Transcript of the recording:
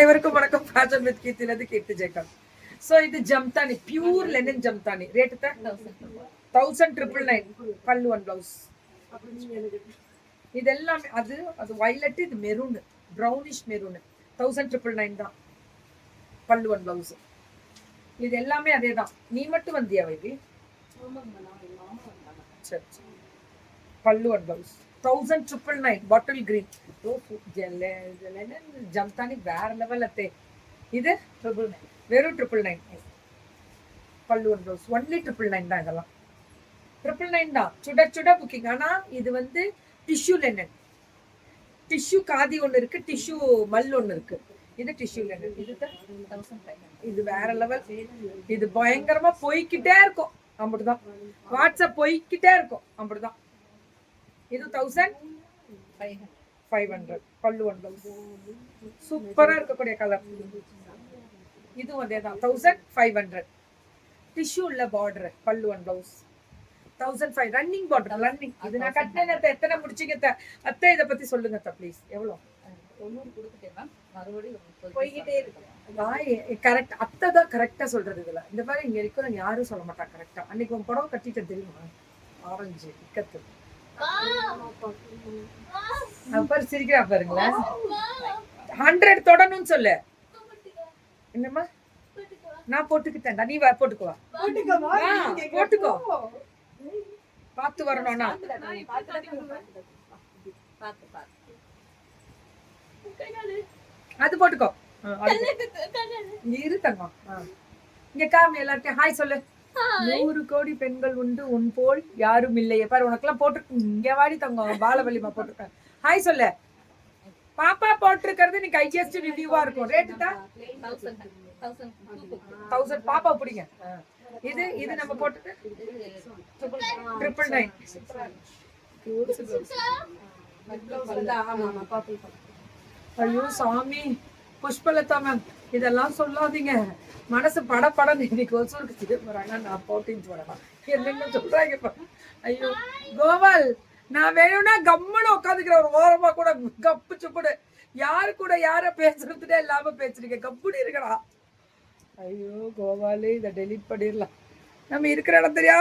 அனைவருக்கும் வணக்கம். Fashion with கீர்த்திலேருந்து கீர்த்தி ஜெயக்கம் ஸோ இது Jamdani pure linen Jamdani. Rate தான் தௌசண்ட் ட்ரிபிள் நைன் பல்லு ஒன் பிளவுஸ் இது எல்லாமே அது அது வைலட்டு இது maroon brownish maroon thousand triple nine தான். பல்லு ஒன் பிளவுஸ் இது எல்லாமே அதே தான். நீ மட்டும் வந்தியா வைபி? சரி பல்லு one blouse thousand triple nine bottle green Jamdani வேற லெவல் அத்தே இது ட்ரிபிள் நைன் வெறும் ட்ரிபிள் நைன் பல்லூர் ரோஸ் ஒன்லி ட்ரிபிள் நைன் தான் இதெல்லாம் ட்ரிபிள் நைன் தான் சுட சுட புக்கிங் ஆனால் இது வந்து டிஷ்யூ லெனன் டிஷ்யூ காதி ஒன்று இருக்கு டிஷ்யூ மல் ஒன்று இருக்கு இது டிஷ்யூ லெனன் இது இது வேற லெவல் இது பயங்கரமா போய்கிட்டே இருக்கும் அப்படிதான் வாட்ஸ்அப் போய்கிட்டே இருக்கும் அப்படிதான் இது தௌசண்ட் ஃபைவ் ஹண்ட்ரட் பல்லு ஒன் பிளவுஸ் சூப்பரா இருக்கக்கூடிய கலர் இதுவும் அதே தான். தௌசண்ட் ஃபைவ் ஹண்ட்ரட் டிஷ்யூ உள்ள பார்டர் பல்லு one blouse thousand five running border running இது நான் கட்டினேன் அத்தை. எத்தனை முடிச்சிங்க அத்தை? இதை பத்தி சொல்லுங்க அத்தை ப்ளீஸ் எவ்வளோ? கரெக்ட் அத்தை தான் கரெக்டா சொல்றது இதுல. இந்த மாதிரி இங்க இருக்கிற யாரும் சொல்ல மாட்டாங்க கரெக்டா அன்னைக்கு உன் புடவை கட்டிட்டு தெரியுமா? ஆரஞ்சு இக்கத்து. அப்புறம் சிரிக்கிறா பாருங்களேன் ஹண்ட்ரட் தொடணும்னு சொல்லு. என்னம்மா? நான் போட்டுக்கிட்டேன்டா. நீ போட்டுக்குவா போட்டுக்கோ பார்த்து வரணும்னா. அது போட்டுக்கோ. இரு தங்கம். இங்க காமி எல்லார்ட்டையும். ஹாய் சொல்லு. நூறு கோடி பெண்கள் உண்டு உன் போல் யாரும் இல்லையே பாரு உனக்கெல்லாம் போட்டு இங்க வாடி தங்கம் பாலவல்லிமா போட்டிருக்கேன். ஹாய் சொல்லு. பாப்பா போட்டிருக்கிறது நீ கைஜஸ்ட் ரிவ்யூவா இருக்கும். ரேட்டு தான் தௌசண்ட் பாப்பா பிடிங்க. இது இது நம்ம போட்டுட்டு ட்ரிபிள் நைன் ஐயோ சாமி. புஷ்பலதா மேம் இதெல்லாம் சொல்லாதீங்க. மனசு பட படம் இன்னைக்கு ஒசூருக்கு செய்ய போறாங்க. நான் போட்டின்னு போடலாம் என்னென்ன சொல்றாங்க ஐயோ கோபால் நான் வேணும்னா கம்முன்னு உட்காந்துக்கிற ஒரு ஓரமா கூட கப்பு சுப்புடு யாரு கூட யார பேசுறதுனே இல்லாம பேசுறீங்க. கப்புடி இருக்கடா ஐயோ கோபாலு இதை டெலிட் பண்ணிடலாம். நம்ம இருக்கிற இடம் தெரியாது